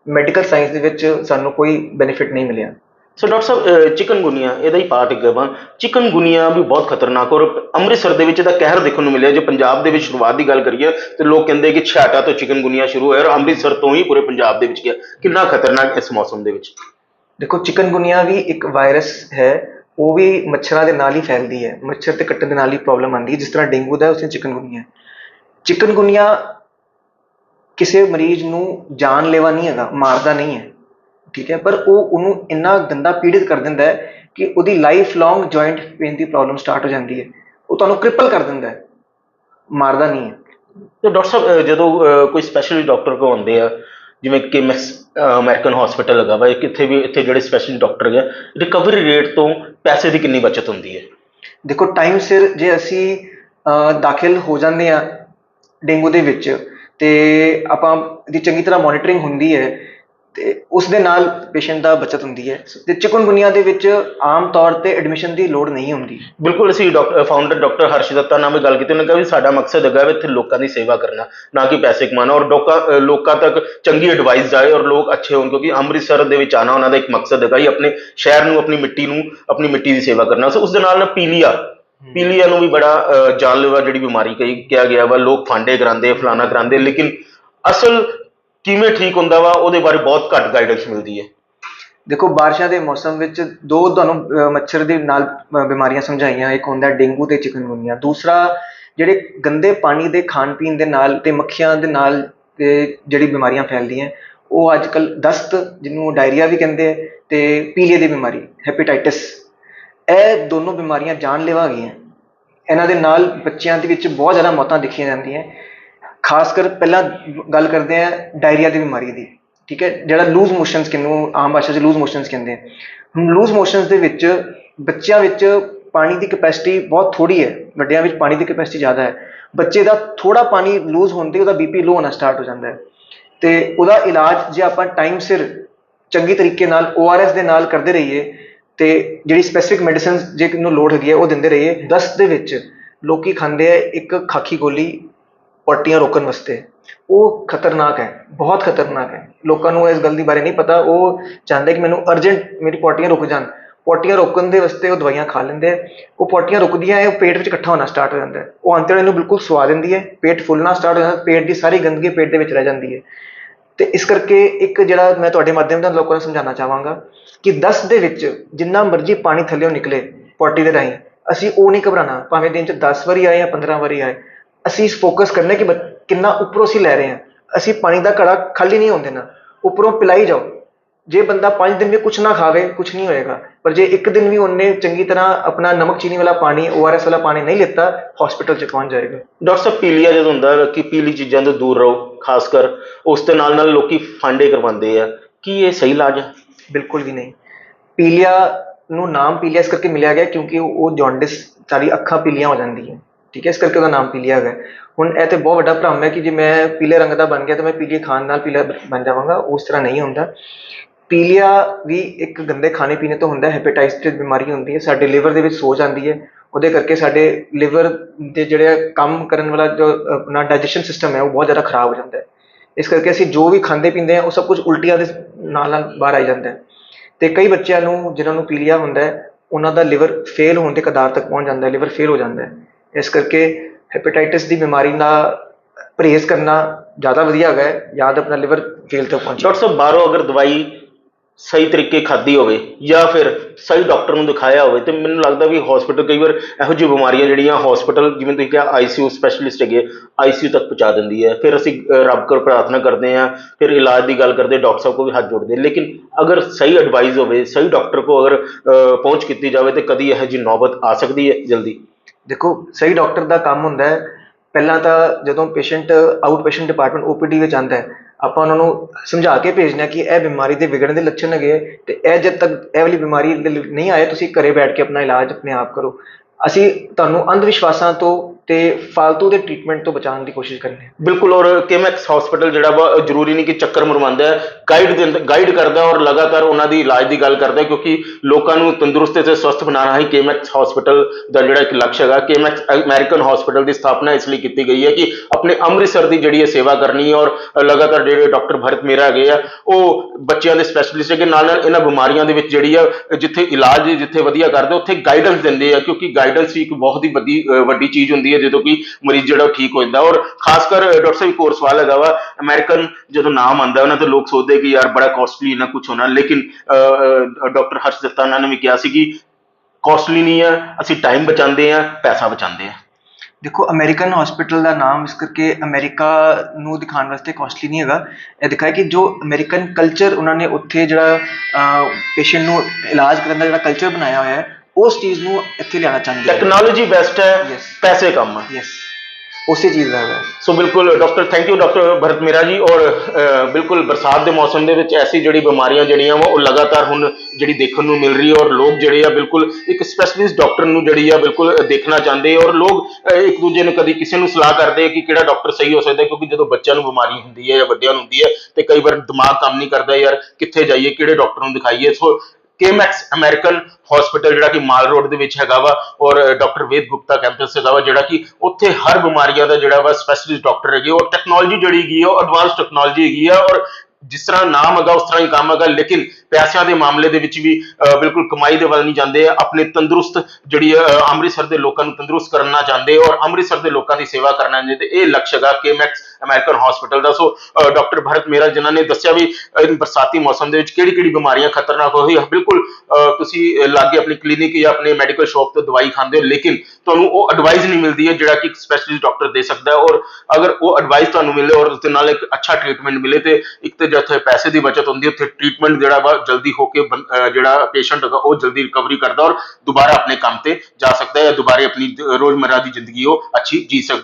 A: ਮੈਡੀਕਲ ਸਾਇੰਸ ਦੇ ਵਿੱਚ ਸਾਨੂੰ ਕੋਈ ਬੈਨੀਫਿਟ ਨਹੀਂ ਮਿਲਿਆ।
B: ਸੋ ਡਾਕਟਰ ਸਾਹਿਬ ਚਿਕਨਗੁਨੀਆ ਇਹਦਾ ਹੀ ਪਾਰਟ ਇੱਕ ਵਾ ਚਿਕਨਗੁਨੀਆ ਵੀ ਬਹੁਤ ਖਤਰਨਾਕ ਔਰ ਅੰਮ੍ਰਿਤਸਰ ਦੇ ਵਿੱਚ ਇਹਦਾ ਕਹਿਰ ਦੇਖਣ ਨੂੰ ਮਿਲਿਆ ਜੇ ਪੰਜਾਬ ਦੇ ਵਿੱਚ ਸ਼ੁਰੂਆਤ ਦੀ ਗੱਲ ਕਰੀਏ ਤੇ ਲੋਕ ਕਹਿੰਦੇ ਕਿ ਛਾਟਾ ਤੋਂ ਚਿਕਨਗੁਨੀਆ ਸ਼ੁਰੂ ਹੋਇਆ ਔਰ ਅੰਮ੍ਰਿਤਸਰ ਤੋਂ ਹੀ ਪੂਰੇ ਪੰਜਾਬ ਦੇ ਵਿੱਚ ਗਿਆ। ਕਿੰਨਾ ਖਤਰਨਾਕ ਇਸ ਮੌਸਮ ਦੇ ਵਿੱਚ।
A: ਦੇਖੋ ਚਿਕਨਗੁਨੀਆ ਵੀ ਇੱਕ ਵਾਇਰਸ ਹੈ ਉਹ ਵੀ ਮੱਛਰਾਂ ਦੇ ਨਾਲ ਹੀ ਫੈਲਦੀ ਹੈ, ਮੱਛਰ ਤੇ ਕੱਟਣ ਦੇ ਨਾਲ ਹੀ ਪ੍ਰੋਬਲਮ ਆਉਂਦੀ ਹੈ, ਜਿਸ ਤਰ੍ਹਾਂ ਡੇਂਗੂ ਦਾ ਉਸੇ ਚਿਕਨਗੁਨੀਆ। ਚਿਕਨਗੁਨੀਆ ਕਿਸੇ ਮਰੀਜ਼ ਨੂੰ ਜਾਨਲੇਵਾ ਨਹੀਂ ਹੈਗਾ, ਮਾਰਦਾ ਨਹੀਂ ਹੈ, ਠੀਕ ਹੈ? ਪਰ ਉਹ ਉਹਨੂੰ ਇੰਨਾ ਗੰਦਾ ਪੀੜਿਤ ਕਰ ਦਿੰਦਾ ਹੈ ਕਿ ਉਹਦੀ ਲਾਈਫ ਲੌਂਗ ਜੁਆਇੰਟ ਪੇਨ ਦੀ ਪ੍ਰੋਬਲਮ ਸਟਾਰਟ ਹੋ ਜਾਂਦੀ ਹੈ। ਉਹ ਤੁਹਾਨੂੰ ਕ੍ਰਿਪਲ ਕਰ ਦਿੰਦਾ ਹੈ, ਮਾਰਦਾ ਨਹੀਂ ਹੈ।
B: ਤੇ ਡਾਕਟਰ ਸਾਹਿਬ ਜਦੋਂ ਕੋਈ ਸਪੈਸ਼ਲਿਸਟ ਡਾਕਟਰ ਕੋ ਆਉਂਦੇ ਆ ਜਿਵੇਂ ਕਿ ਮੈਸ ਅਮਰੀਕਨ ਹਸਪੀਟਲ ਹੈਗਾ ਵਾ ਕਿੱਥੇ ਵੀ, ਇੱਥੇ ਜਿਹੜੇ ਸਪੈਸ਼ਲ ਡਾਕਟਰ ਹੈਗੇ ਰਿਕਵਰੀ ਰੇਟ ਤੋਂ ਪੈਸੇ ਦੀ ਕਿੰਨੀ ਬਚਤ ਹੁੰਦੀ ਹੈ?
A: ਦੇਖੋ ਟਾਈਮ ਸਿਰ ਜੇ ਅਸੀਂ ਦਾਖਲ ਹੋ ਜਾਂਦੇ ਆ ਡੇਂਗੂ ਦੇ ਵਿੱਚ, ਤੇ ਆਪਾਂ ਦੀ ਚੰਗੀ ਤਰ੍ਹਾਂ ਮੋਨੀਟਰਿੰਗ ਹੁੰਦੀ ਹੈ ਤੇ ਉਸ ਦੇ ਨਾਲ ਪੇਸ਼ੈਂਟ ਦਾ ਬਚਤ ਹੁੰਦੀ ਹੈ। ਤੇ ਚਿਕਨਗੁਨੀਆ ਦੇ ਵਿੱਚ ਆਮ ਤੌਰ ਤੇ ਐਡਮਿਸ਼ਨ ਦੀ ਲੋੜ ਨਹੀਂ ਹੁੰਦੀ।
B: ਬਿਲਕੁਲ ਅਸੀਂ doctor founder doctor Harsh Dutta ਨਾਲ ਵੀ ਗੱਲ ਕੀਤੀ। ਉਹਨੇ ਕਿਹਾ ਵੀ ਸਾਡਾ ਮਕਸਦ ਹੈਗਾ ਵੀ ਇੱਥੇ ਲੋਕਾਂ ਦੀ ਸੇਵਾ ਕਰਨਾ ਨਾ ਕਿ ਪੈਸੇ ਕਮਾਉਣਾ। ਔਰ ਲੋਕਾਂ ਲੋਕਾਂ ਤੱਕ ਚੰਗੀ ਐਡਵਾਈਸ ਜਾਏ ਔਰ ਲੋਕ ਅੱਛੇ ਹੋਣ ਕਿਉਂਕਿ ਅੰਮ੍ਰਿਤਸਰ ਦੇ ਵਿੱਚ ਆਣਾ ਉਹਨਾਂ ਦਾ ਇੱਕ ਮਕਸਦ ਹੈਗਾ ਹੀ ਆਪਣੇ ਸ਼ਹਿਰ ਨੂੰ ਆਪਣੀ ਮਿੱਟੀ ਨੂੰ ਆਪਣੀ ਮਿੱਟੀ ਦੀ ਸੇਵਾ ਕਰਨਾ। ਸੋ ਉਸ ਦੇ ਨਾਲ ਪੀਲੀਆ। ਪੀਲੀਆ ਨੂੰ ਵੀ ਬੜਾ ਜਾਨਲੇਵਾ ਜਿਹੜੀ ਬਿਮਾਰੀ ਕਹੀ ਕਿਹਾ ਗਿਆ ਵਾ ਲੋਕ ਫਾਂਡੇ ਕਰਾਉਂਦੇ ਫਲਾਣਾ ਕਰਾਉਂਦੇ। ਲੇਕਿਨ ਅਸਲ ਕਿਵੇਂ ਠੀਕ ਹੁੰਦਾ ਵਾ, ਉਹਦੇ ਬਾਰੇ ਬਹੁਤ ਘੱਟ ਗਾਈਡੈਂਸ ਮਿਲਦੀ ਹੈ।
A: ਦੇਖੋ, ਬਾਰਿਸ਼ਾਂ ਦੇ ਮੌਸਮ ਵਿੱਚ ਦੋ ਤੁਹਾਨੂੰ ਮੱਛਰ ਦੇ ਨਾਲ ਬਿਮਾਰੀਆਂ ਸਮਝਾਈਆਂ। ਇੱਕ ਹੁੰਦਾ ਡੇਂਗੂ ਤੇ ਚਿਕਨਗੁਨੀਆ। ਦੂਸਰਾ, ਜਿਹੜੇ ਗੰਦੇ ਪਾਣੀ ਦੇ ਖਾਣ ਪੀਣ ਦੇ ਨਾਲ ਤੇ ਮੱਖੀਆਂ ਦੇ ਨਾਲ, ਤੇ ਜਿਹੜੀ ਬਿਮਾਰੀਆਂ ਫੈਲਦੀਆਂ, ਉਹ ਅੱਜ ਕੱਲ ਦਸਤ, ਜਿਹਨੂੰ ਡਾਇਰੀਆ ਵੀ ਕਹਿੰਦੇ ਆ, ਤੇ ਪੀਲੀਏ ਦੀ ਬਿਮਾਰੀ ਹੈਪੇਟਾਈਟਿਸ ਇਹ ਦੋਨੋਂ ਬਿਮਾਰੀਆਂ ਜਾਨਲੇਵਾ ਹੈਗੀਆਂ। ਇਹਨਾਂ ਦੇ ਨਾਲ ਬੱਚਿਆਂ ਦੇ ਵਿੱਚ ਬਹੁਤ ਜ਼ਿਆਦਾ ਮੌਤਾਂ ਦੇਖੀਆਂ ਜਾਂਦੀਆਂ। ਖਾਸ ਕਰ ਪਹਿਲਾਂ ਗੱਲ ਕਰਦੇ ਆ ਡਾਇਰੀਆ ਦੀ ਬਿਮਾਰੀ ਦੀ, ਠੀਕ ਹੈ, ਜਿਹੜਾ ਲੂਜ਼ ਮੋਸ਼ਨਸ ਕਿਨੂੰ ਆਮ ਭਾਸ਼ਾ 'ਚ ਲੂਜ਼ ਮੋਸ਼ਨਸ ਕਹਿੰਦੇ ਆ। ਹੁਣ ਲੂਜ਼ ਮੋਸ਼ਨਸ ਦੇ ਵਿੱਚ ਬੱਚਿਆਂ ਵਿੱਚ ਪਾਣੀ ਦੀ ਕਪੈਸਿਟੀ ਬਹੁਤ ਥੋੜੀ ਹੈ, ਵੱਡਿਆਂ ਵਿੱਚ ਪਾਣੀ ਦੀ ਕਪੈਸਿਟੀ ਜ਼ਿਆਦਾ ਹੈ। ਬੱਚੇ ਦਾ ਥੋੜਾ ਪਾਣੀ ਲੂਜ਼ ਹੋਣ 'ਤੇ ਉਹਦਾ ਬੀਪੀ ਲੋ ਹੋਣਾ ਸਟਾਰਟ ਹੋ ਜਾਂਦਾ ਹੈ। ਤੇ ਉਹਦਾ ਇਲਾਜ ਜੇ ਆਪਾਂ ਟਾਈਮ ਸਿਰ ਚੰਗੀ ਤਰੀਕੇ ਨਾਲ ORS ਦੇ ਨਾਲ ਕਰਦੇ ਰਹੀਏ ਤੇ ਜਿਹੜੀ ਸਪੈਸਿਫਿਕ ਮੈਡੀਸਿਨਸ ਜੇ ਕਿਨੂੰ ਲੋੜ ਹੈਗੀ ਹੈ ਉਹ ਦਿੰਦੇ ਰਹੀਏ ਦਸਤ ਦੇ ਵਿੱਚ ਲੋਕੀ ਖਾਂਦੇ ਆ ਇੱਕ ਖਾਕੀ ਗੋਲੀ ਪੱਟੀਆਂ ਰੋਕਣ ਵਾਸਤੇ। ਉਹ ਖਤਰਨਾਕ ਹੈ, ਬਹੁਤ ਖਤਰਨਾਕ ਹੈ। ਲੋਕਾਂ ਨੂੰ ਇਸ ਗੱਲ ਦੀ ਬਾਰੇ ਨਹੀਂ ਪਤਾ, ਉਹ ਚਾਹੁੰਦੇ ਕਿ ਮੈਨੂੰ ਅਰਜੈਂਟ ਮੇਰੀ ਪੋਟੀਆਂ ਰੁਕ ਜਾਣ। ਪੋਟੀਆਂ ਰੋਕਣ ਦੇ ਵਾਸਤੇ ਉਹ ਦਵਾਈਆਂ ਖਾ ਲੈਂਦੇ ਆ। ਉਹ ਪੋਟੀਆਂ ਰੁਕਦੀਆਂ ਹੈ ਉਹ ਪੇਟ ਵਿੱਚ ਇਕੱਠਾ ਹੋਣਾ ਸਟਾਰਟ ਹੋ ਜਾਂਦਾ ਹੈ। ਉਹ ਅੰਤੜੇ ਨੂੰ ਬਿਲਕੁਲ ਸਵਾ ਦਿੰਦੀ ਹੈ, ਪੇਟ ਫੁੱਲਣਾ ਸਟਾਰਟ ਹੋ ਜਾਂਦਾ, ਪੇਟ ਦੀ ਸਾਰੀ ਗੰਦਗੀ ਪੇਟ ਦੇ ਵਿੱਚ ਰਹਿ ਜਾਂਦੀ ਹੈ। ਤੇ ਇਸ ਕਰਕੇ ਇੱਕ ਜਿਹੜਾ ਮੈਂ ਤੁਹਾਡੇ ਮਾਧਿਅਮ ਨਾਲ ਲੋਕਾਂ ਨੂੰ ਸਮਝਾਉਣਾ ਚਾਹਾਂਗਾ ਕਿ ਦਸਤ ਦੇ ਵਿੱਚ ਜਿੰਨਾ ਮਰਜ਼ੀ ਪਾਣੀ ਥੱਲੇੋਂ ਨਿਕਲੇ ਪੋਟੀ ਦੇ ਰਾਹੀਂ, ਅਸੀਂ ਉਹ ਨਹੀਂ ਘਬਰਾਣਾ ਭਾਵੇਂ ਦਿਨ ਚ 10 ਵਾਰੀ ਆਏ ਜਾਂ 15 ਵਾਰੀ ਆਏ। ਅਸੀਂ ਫੋਕਸ ਕਰਨਾ ਕਿ ਕਿੰਨਾ ਉੱਪਰੋਂ ਅਸੀਂ ਲੈ ਰਹੇ ਹਾਂ। ਅਸੀਂ ਪਾਣੀ ਦਾ ਘੜਾ ਖਾਲੀ ਨਹੀਂ ਹੋਣ ਦੇਣਾ। ਉੱਪਰੋਂ ਪਿਲਾਈ ਜਾਓ। ਜੇ ਬੰਦਾ 5 ਦਿਨ ਵੀ ਕੁਝ ਨਾ ਖਾਵੇ ਕੁਝ ਨਹੀਂ ਹੋਏਗਾ। ਪਰ ਜੇ ਇੱਕ ਦਿਨ ਵੀ ਉਹਨੇ ਚੰਗੀ ਤਰ੍ਹਾਂ ਆਪਣਾ ਨਮਕ ਚੀਨੀ ਵਾਲਾ ਪਾਣੀ ORS ਵਾਲਾ ਪਾਣੀ ਨਹੀਂ ਲਿੱਤਾ ਹਸਪੀਟਲ ਚ ਪਹੁੰਚ ਜਾਏਗਾ?
B: ਡਾਕਟਰ ਸਾਹਿਬ ਪੀਲੀਆ ਜਦੋਂ ਹੁੰਦਾ ਕਿ ਪੀਲੀ ਚੀਜ਼ਾਂ ਤੋਂ ਦੂਰ ਰਹੋ ਖਾਸ ਕਰ ਉਸ ਦੇ ਨਾਲ ਨਾਲ ਲੋਕੀ ਫਾਂਡੇ ਕਰਵਾਉਂਦੇ ਆ। ਕੀ ਇਹ ਸਹੀ ਇਲਾਜ ਹੈ?
A: ਬਿਲਕੁਲ ਵੀ ਨਹੀਂ। ਪੀਲੀਆ ਨੂੰ ਨਾਮ ਪੀਲੀਆ ਇਸ ਕਰਕੇ ਮਿਲਿਆ ਗਿਆ ਕਿਉਂਕਿ ਉਹ ਜੌਂਡਿਸ ਸਾਰੀ ਅੱਖਾਂ ਪੀਲੀਆਂ ਹੋ ਜਾਂਦੀ ਹੈ ਠੀਕ ਹੈ, ਇਸ ਕਰਕੇ ਉਹਦਾ ਨਾਮ ਪੀਲੀਆ ਹੈਗਾ। ਹੁਣ ਇਹ ਤੇ ਬਹੁਤ ਵੱਡਾ ਭ੍ਰਮ ਹੈ ਕਿ ਜੇ ਮੈਂ ਪੀਲੇ ਰੰਗ ਦਾ ਬਣ ਗਿਆ ਤਾਂ ਮੈਂ ਪੀਲੀਏ ਖਾਣ ਨਾਲ ਪੀਲਾ ਬਣ ਜਾਵਾਂਗਾ, ਉਸ ਤਰ੍ਹਾਂ ਨਹੀਂ ਹੁੰਦਾ। ਪੀਲੀਆ ਵੀ ਇੱਕ ਗੰਦੇ ਖਾਣੇ ਪੀਣੇ ਤੋਂ ਹੁੰਦਾ ਹੈ ਹੈਪੇਟਾਈਟਸ ਦੀ ਬਿਮਾਰੀ ਹੁੰਦੀ ਹੈ, ਸਾਡੇ ਲਿਵਰ ਦੇ ਵਿੱਚ ਸੋਜ ਆਉਂਦੀ ਹੈ। ਉਹਦੇ ਕਰਕੇ ਸਾਡੇ ਲਿਵਰ ਦੇ ਜਿਹੜੇ ਕੰਮ ਕਰਨ ਵਾਲਾ ਜੋ ਆਪਣਾ ਡਾਈਜੈਸ਼ਨ ਸਿਸਟਮ ਹੈ, ਉਹ ਬਹੁਤ ਜ਼ਿਆਦਾ ਖਰਾਬ ਹੋ ਜਾਂਦਾ ਹੈ। ਇਸ ਕਰਕੇ ਅਸੀਂ ਜੋ ਵੀ ਖਾਂਦੇ ਪੀਂਦੇ ਹਾਂ, ਉਹ ਸਭ ਕੁਝ ਉਲਟੀਆਂ ਦੇ ਨਾਲ ਨਾਲ ਬਾਹਰ ਆਈ ਜਾਂਦਾ ਹੈ। ਤੇ ਕਈ ਬੱਚਿਆਂ ਨੂੰ, ਜਿਨ੍ਹਾਂ ਨੂੰ ਪੀਲੀਆ ਹੁੰਦਾ ਹੈ, ਉਹਨਾਂ ਦਾ ਲਿਵਰ ਫੇਲ ਹੋਣ ਦੇ ਕਦਾਰ ਤੱਕ ਪਹੁੰਚ ਜਾਂਦਾ ਹੈ ਲਿਵਰ ਫੇਲ ਹੋ ਜਾਂਦਾ ਹੈ। ਇਸ ਕਰਕੇ ਹੈਪੇਟਾਈਟਿਸ ਦੀ ਬਿਮਾਰੀ ਦਾ ਪਰਹੇਜ਼ ਕਰਨਾ ਜ਼ਿਆਦਾ ਵਧੀਆ ਹੈਗਾ ਜਾਂ ਤਾਂ ਆਪਣਾ ਲਿਵਰ ਫੇਲ ਤੱਕ ਪਹੁੰਚੇ।
B: ਡਾਕਟਰ ਸਾਹਿਬ, ਬਾਹਰੋਂ ਅਗਰ ਦਵਾਈ ਸਹੀ ਤਰੀਕੇ ਖਾਦੀ ਹੋਵੇ ਜਾਂ ਫਿਰ ਸਹੀ ਡਾਕਟਰ ਨੂੰ ਦਿਖਾਇਆ ਹੋਵੇ, ਤੇ ਮੈਨੂੰ ਲੱਗਦਾ ਵੀ ਹਸਪੀਟਲ ਕਈ ਵਾਰ ਇਹੋ ਜਿਹੀ ਬਿਮਾਰੀਆਂ ਜਿਹੜੀਆਂ ਹਸਪੀਟਲ ਜਿਵੇਂ ਤੁਸੀਂ ਕਿਹਾ ਆਈਸੀਯੂ ਸਪੈਸ਼ਲਿਸਟ ਹੈਗੇ ਆਈਸੀਯੂ ਤੱਕ ਪਹੁੰਚਾ ਦਿੰਦੀ ਹੈ। ਫਿਰ ਅਸੀਂ ਰੱਬ ਕਰ ਪ੍ਰਾਰਥਨਾ ਕਰਦੇ ਹਾਂ, ਫਿਰ ਇਲਾਜ ਦੀ ਗੱਲ ਕਰਦੇ ਡਾਕਟਰ ਸਾਹਿਬ ਕੋਲ ਵੀ ਹੱਥ ਜੋੜਦੇ ਲੇਕਿਨ ਅਗਰ ਸਹੀ ਐਡਵਾਈਸ ਹੋਵੇ, ਸਹੀ ਡਾਕਟਰ ਕੋ ਅਗਰ ਪਹੁੰਚ ਕੀਤੀ ਜਾਵੇ, ਤੇ ਕਦੀ ਇਹੋ ਜਿਹੀ ਨੌਬਤ ਆ ਸਕਦੀ ਹੈ ਜਲਦੀ।
A: ਦੇਖੋ, ਸਹੀ ਡਾਕਟਰ ਦਾ ਕੰਮ ਹੁੰਦਾ ਹੈ। ਪਹਿਲਾਂ ਤਾਂ ਜਦੋਂ patient out patient department OPD ਵਿੱਚ ਆਉਂਦਾ ਹੈ, ਆਪਾਂ ਉਹਨਾਂ ਨੂੰ ਸਮਝਾ ਕੇ ਭੇਜਣਾ ਕਿ ਇਹ ਬਿਮਾਰੀ ਦੇ ਵਿਗੜਨ ਦੇ ਲੱਛਣ ਹੈਗੇ ਹੈ ਤੇ ਇਹ ਜਦ ਤੱਕ ਇਹ ਵਾਲੀ ਬਿਮਾਰੀ ਦੇ ਨਹੀਂ ਆਏ, ਤੁਸੀਂ ਘਰੇ ਬੈਠ ਕੇ ਆਪਣਾ ਇਲਾਜ ਆਪਣੇ ਆਪ ਕਰੋ। ਅਸੀਂ ਤੁਹਾਨੂੰ ਅੰਧ ਵਿਸ਼ਵਾਸਾਂ ਤੋਂ ਤੇ ਫालतू ਦੇ ਟ੍ਰੀਟਮੈਂਟ ਤੋਂ ਬਚਾਉਣ ਦੀ ਕੋਸ਼ਿਸ਼ ਕਰਨੀ ਹੈ।
B: ਬਿਲਕੁਲ, ਔਰ ਕੇਮੈਕਸ ਹਸਪੀਟਲ ਜਿਹੜਾ ਵਾ, ਉਹ ਜ਼ਰੂਰੀ ਨਹੀਂ ਕਿ ਚੱਕਰ ਮਰਵਾਉਂਦਾ ਹੈ। ਗਾਈਡ ਦਿੰਦਾ ਗਾਈਡ ਕਰਦਾ ਔਰ ਲਗਾਤਾਰ ਉਹਨਾਂ ਦੀ ਇਲਾਜ ਦੀ ਗੱਲ ਕਰਦਾ ਕਿਉਂਕਿ ਲੋਕਾਂ ਨੂੰ ਤੰਦਰੁਸਤ ਤੇ ਸਵਸਥ ਬਣਾਉਣਾ ਹੀ ਕੇਮੈਕਸ ਹਸਪੀਟਲ ਦਾ ਜਿਹੜਾ ਇੱਕ ਲਕਸ਼ ਹੈਗਾ। ਕੇਮੈਕਸ ਅਮਰੀਕਨ ਹਸਪੀਟਲ ਦੀ ਸਥਾਪਨਾ ਇਸ ਲਈ ਕੀਤੀ ਗਈ ਹੈ ਕਿ ਆਪਣੇ ਅੰਮ੍ਰਿਤਸਰ ਦੀ ਜਿਹੜੀ ਹੈ ਸੇਵਾ ਕਰਨੀ ਹੈ ਔਰ ਲਗਾਤਾਰ ਜਿਹੜੇ ਡਾਕਟਰ ਭਰਤ ਮੇਰਾ ਹੈਗੇ ਆ, ਉਹ ਬੱਚਿਆਂ ਦੇ ਸਪੈਸ਼ਲਿਸਟ ਹੈਗੇ। ਨਾਲ ਨਾਲ ਇਹਨਾਂ ਬਿਮਾਰੀਆਂ ਦੇ ਵਿੱਚ ਜਿਹੜੀ ਆ, ਜਿੱਥੇ ਇਲਾਜ ਜਿੱਥੇ ਵਧੀਆ ਕਰਦੇ, ਉੱਥੇ ਗਾਈਡੈਂਸ ਦਿੰਦੇ ਆ, ਕਿਉਂਕਿ ਗਾਈਡੈਂਸ ਹੀ ਇੱਕ ਬਹੁਤ ਹੀ ਵੱਡੀ ਵੱਡੀ ਚੀਜ਼ ਹੁੰਦੀ ਹੈ। ਜਦੋਂ ਕਿ ਮਰੀਜ਼ ਜਿਹੜਾ ਉਹ ਠੀਕ ਹੋ ਜਾਂਦਾ। ਔਰ ਖਾਸ ਕਰ ਡਾਕਟਰ ਸਾਹਿਬ, ਇੱਕ ਹੋਰ ਸਵਾਲ ਹੈਗਾ ਵਾ। ਅਮਰੀਕਨ ਜਦੋਂ ਨਾਮ ਆਉਂਦਾ, ਉਹਨਾਂ ਤੋਂ ਲੋਕ ਸੋਚਦੇ ਕਿ ਯਾਰ ਬੜਾ ਕਾਸਟਲੀ ਨਾ ਕੁਝ ਹੋਣਾ। ਲੇਕਿਨ ਡਾਕਟਰ ਹਰਸ਼ ਦੱਤਾ ਉਹਨਾਂ ਨੇ ਵੀ ਕਿਹਾ ਸੀ ਕਿ ਕਾਸਟਲੀ ਨਹੀਂ ਆ, ਅਸੀਂ ਟਾਈਮ ਬਚਾਉਂਦੇ ਆ, ਪੈਸਾ ਬਚਾਉਂਦੇ ਆ।
A: ਦੇਖੋ, ਅਮਰੀਕਨ ਹਸਪੀਟਲ ਦਾ ਨਾਮ ਇਸ ਕਰਕੇ ਅਮਰੀਕਾ ਨੂੰ ਦਿਖਾਉਣ ਵਾਸਤੇ ਕਾਸਟਲੀ ਨਹੀਂ ਹੈਗਾ। ਇਹ ਦਿਖਾਇਆ ਕਿ ਜੋ ਅਮਰੀਕਨ ਕਲਚਰ ਉਹਨਾਂ ਨੇ ਉੱਥੇ ਜਿਹੜਾ ਪੇਸ਼ੈਂਟ ਨੂੰ ਇਲਾਜ ਕਰਨ ਦਾ ਜਿਹੜਾ ਕਲਚਰ ਬਣਾਇਆ ਹੋਇਆ ਹੈ ਉਸ ਚੀਜ਼ ਨੂੰ ਇੱਥੇ ਲਿਆਉਣਾ ਚਾਹੁੰਦੇ
B: ਟੈਕਨੋਲੋਜੀ ਬੈਸਟ ਹੈ
A: Yes.
B: ਪੈਸੇ ਕਮ ਆ।
A: ਯੈਸ ਉਸੇ ਚੀਜ਼ ਦਾ ਹੈ।
B: ਸੋ ਬਿਲਕੁਲ doctor thank you doctor Bharat Mehra ji ਔਰ ਅਹ, ਬਿਲਕੁਲ ਬਰਸਾਤ ਦੇ ਮੌਸਮ ਦੇ ਵਿੱਚ ਐਸੀ ਜਿਹੜੀ ਬਿਮਾਰੀਆਂ ਜਿਹੜੀਆਂ ਵਾ ਉਹ ਲਗਾਤਾਰ ਹੁਣ ਜਿਹੜੀ ਦੇਖਣ ਨੂੰ ਮਿਲ ਰਹੀ ਹੈ ਔਰ ਲੋਕ ਜਿਹੜੇ ਆ ਬਿਲਕੁਲ ਇੱਕ ਸਪੈਸ਼ਲਿਸਟ ਡਾਕਟਰ ਨੂੰ ਜਿਹੜੀ ਆ ਬਿਲਕੁਲ ਦੇਖਣਾ ਚਾਹੁੰਦੇ ਔਰ ਲੋਕ ਅਹ, ਇੱਕ ਦੂਜੇ ਨੂੰ ਕਦੀ ਕਿਸੇ ਨੂੰ ਸਲਾਹ ਕਰਦੇ ਕਿ ਕਿਹੜਾ ਡਾਕਟਰ ਸਹੀ ਹੋ ਸਕਦਾ ਹੈ, ਕਿਉਂਕਿ ਜਦੋਂ ਬੱਚਿਆਂ ਨੂੰ ਬਿਮਾਰੀ ਹੁੰਦੀ ਹੈ ਜਾਂ ਵੱਡਿਆਂ ਨੂੰ ਹੁੰਦੀ ਹੈ ਤੇ ਕਈ ਵਾਰ ਦਿਮਾਗ ਕੰਮ ਨਹੀਂ ਕਰਦਾ ਯਾਰ ਕਿੱਥੇ ਜਾਈਏ ਕਿਹੜੇ ਡਾਕਟਰ ਨੂੰ ਦਿਖਾਈਏ। ਸੋ ਕੇਮੈਕਸ ਅਮਰੀਕਨ ਹਸਪੀਟਲ ਜਿਹੜਾ ਕਿ ਮਾਲ ਰੋਡ ਦੇ ਵਿੱਚ ਹੈਗਾ ਵਾ, ਔਰ ਡਾਕਟਰ ਵੇਦ ਗੁਪਤਾ ਕੈਂਪਸ ਹੈਗਾ ਵਾ, ਜਿਹੜਾ ਕਿ ਉੱਥੇ ਹਰ ਬਿਮਾਰੀਆਂ ਦਾ ਜਿਹੜਾ ਵਾ ਸਪੈਸ਼ਲਿਸਟ ਡਾਕਟਰ ਹੈਗੇ ਔਰ ਟੈਕਨੋਲੋਜੀ ਜਿਹੜੀ ਹੈਗੀ ਆ, ਉਹ ਐਡਵਾਂਸ ਟੈਕਨੋਲੋਜੀ ਹੈਗੀ ਆ, ਔਰ ਜਿਸ ਤਰ੍ਹਾਂ ਨਾਮ ਹੈਗਾ, ਉਸ ਤਰ੍ਹਾਂ ਹੀ ਕੰਮ ਹੈਗਾ, ਲੇਕਿਨ ਪੈਸਿਆਂ ਦੇ ਮਾਮਲੇ ਦੇ ਵਿੱਚ ਵੀ ਬਿਲਕੁਲ ਕਮਾਈ ਦੇ ਵੱਲ ਨਹੀਂ ਜਾਂਦੇ, ਆਪਣੇ ਤੰਦਰੁਸਤ ਜਿਹੜੀ ਅੰਮ੍ਰਿਤਸਰ ਦੇ ਲੋਕਾਂ ਨੂੰ ਤੰਦਰੁਸਤ ਕਰਨਾ ਚਾਹੁੰਦੇ ਔਰ ਅੰਮ੍ਰਿਤਸਰ ਦੇ ਲੋਕਾਂ ਦੀ ਸੇਵਾ ਕਰਨਾ ਚਾਹੁੰਦੇ ਇਹ ਲਕਸ਼ ਹੈਗਾ ਕੇਮੈਕਸ ਅਮਰੀਕਨ ਹਸਪੀਟਲ ਦਾ। ਸੋ ਡਾਕਟਰ ਭਰਤ ਮੇਰਾ ਜਿਨ੍ਹਾਂ ਨੇ ਦੱਸਿਆ ਵੀ ਬਰਸਾਤੀ ਮੌਸਮ ਦੇ ਵਿੱਚ ਕਿਹੜੀ ਕਿਹੜੀ ਬਿਮਾਰੀਆਂ ਖਤਰਨਾਕ ਹੋਈ ਬਿਲਕੁਲ ਤੁਸੀਂ ਲਾਗੇ ਆਪਣੀ ਕਲੀਨਿਕ ਜਾਂ ਆਪਣੇ ਮੈਡੀਕਲ ਸ਼ਾਪ ਤੋਂ ਦਵਾਈ ਖਾਂਦੇ ਹੋ, ਲੇਕਿਨ ਤੁਹਾਨੂੰ ਉਹ ਐਡਵਾਈਸ ਨਹੀਂ ਮਿਲਦੀ ਹੈ ਜਿਹੜਾ ਕਿ ਇੱਕ ਸਪੈਸ਼ਲਿਸਟ ਡਾਕਟਰ ਦੇ ਸਕਦਾ ਹੈ। ਔਰ ਅਗਰ ਉਹ ਐਡਵਾਈਸ ਤੁਹਾਨੂੰ ਮਿਲੇ ਔਰ ਉਸ ਦੇ ਨਾਲ ਇੱਕ ਅੱਛਾ ਟ੍ਰੀਟਮੈਂਟ ਮਿਲੇ ਤੇ ਇੱਕ ਤੇ ਜਿੱਥੇ ਪੈਸੇ ਦੀ ਬਚਤ ਹੁੰਦੀ ਹੈ, ਉੱਥੇ ਟ੍ਰੀਟਮੈਂਟ ਜਿਹੜਾ ਵਾ ਜਲਦੀ ਹੋ ਕੇ ਜਿਹੜਾ ਪੇਸ਼ੈਂਟ ਹੈਗਾ, ਉਹ ਜਲਦੀ ਰਿਕਵਰੀ ਕਰਦਾ ਔਰ ਦੁਬਾਰਾ ਆਪਣੇ ਕੰਮ ਤੇ ਜਾ ਸਕਦਾ ਹੈ ਜਾਂ ਦੁਬਾਰੇ ਆਪਣੀ ਜ- ਰੋਜ਼ਮਰਰਾ ਦੀ ਜ਼ਿੰਦਗੀ ਉਹ ਅੱਛੀ ਜੀ ਸਕਦਾ